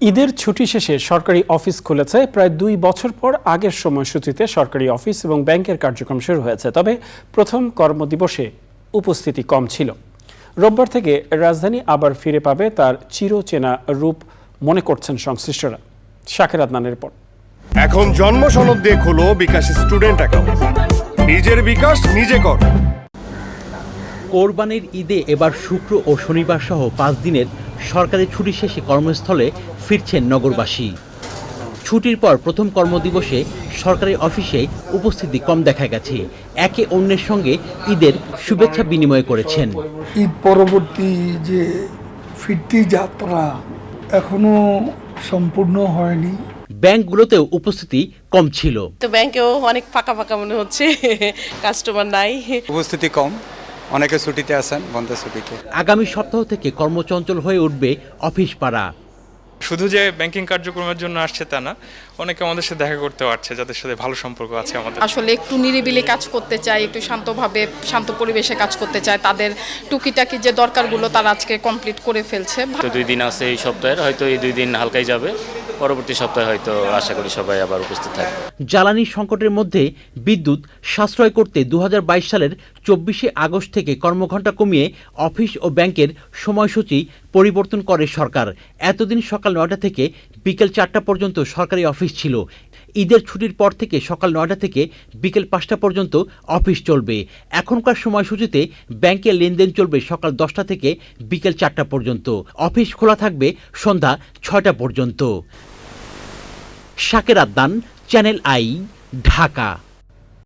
ঈদের ছুটি শেষে সরকারি অফিস খুলেছে। প্রায় দুই বছর পর আগের সময়সূচিতে সরকারি অফিস এবং ব্যাংকের কার্যক্রম শুরু হয়েছে। তবে প্রথম কর্মদিবসে উপস্থিতি কম ছিল। রোববার থেকে রাজধানী আবার ফিরে পাবে তার চিরচেনা রূপ মনে করছেন সংশ্লিষ্টরা। শাকের আদনানের পর এখন জন্ম সনদ দিয়ে খোলো বিকাশ স্টুডেন্ট অ্যাকাউন্ট। নিজের বিকাশ নিজে কর। কোরবানির ঈদে এবার শুক্র ও শনিবার সহ পাঁচ দিনের সরকারি ছুটি শেষে কর্মস্থলে ফিরছেন নগরবাসী। ছুটির পর প্রথম কর্মদিবসে সরকারি অফিসে উপস্থিতি কম দেখা গেছে। একে অন্যের সঙ্গে ঈদের শুভেচ্ছা বিনিময় করেছেন। ঈদ পরবর্তী যে ফিরতি যাত্রা এখনও সম্পূর্ণ হয়নি। ব্যাংকগুলোতেও উপস্থিতি কম ছিল। তো ব্যাংকেও অনেক ফাঁকা ফাঁকা মনে হচ্ছে কাস্টমার নাই। উপস্থিতি কম অনেকে ছুটিতে আছেন বন্ধ ছুটিতে। আগামী সপ্তাহ থেকে কর্মচঞ্চল হয়ে উঠবে অফিস পাড়া। শুধু যে ব্যাংকিং কার্যক্রমের জন্য আসছে তা না অনেকে আমাদের সাথে দেখা করতে পারছে যাদের সাথে ভালো সম্পর্ক আছে আমাদের। আসলে একটু নিরিবিলি কাজ করতে চায় একটু শান্তভাবে শান্ত পরিবেশে কাজ করতে চায় তাদের টুকিটাকি যে দরকারগুলো তারা আজকে কমপ্লিট করে ফেলছে। তো দুই দিন আছে এই সপ্তাহের হয়তো এই দুই দিন হালকাই যাবে পরবর্তী সপ্তাহে হয়তো আশা করি সবাই আবার উপস্থিত থাকবে। জ্বালানি সংকটের মধ্যে বিদ্যুৎ সাশ্রয় করতে দু হাজার বাইশ সালের চব্বিশে আগস্ট থেকে কর্মঘণ্টা কমিয়ে অফিস ও ব্যাংকের সময়সূচি পরিবর্তন করে সরকার। এতদিন সকাল নয়টা থেকে বিকেল চারটা পর্যন্ত সরকারি অফিস ছিল। ঈদের ছুটির পর থেকে সকাল নয়টা থেকে বিকেল পাঁচটা পর্যন্ত অফিস চলবে। এখনকার সময়সূচিতে ব্যাংকের লেনদেন চলবে সকাল দশটা থেকে বিকেল চারটা পর্যন্ত। অফিস খোলা থাকবে সন্ধ্যা ছয়টা পর্যন্ত। শাকের আদান, চ্যানেল আই, ঢাকা।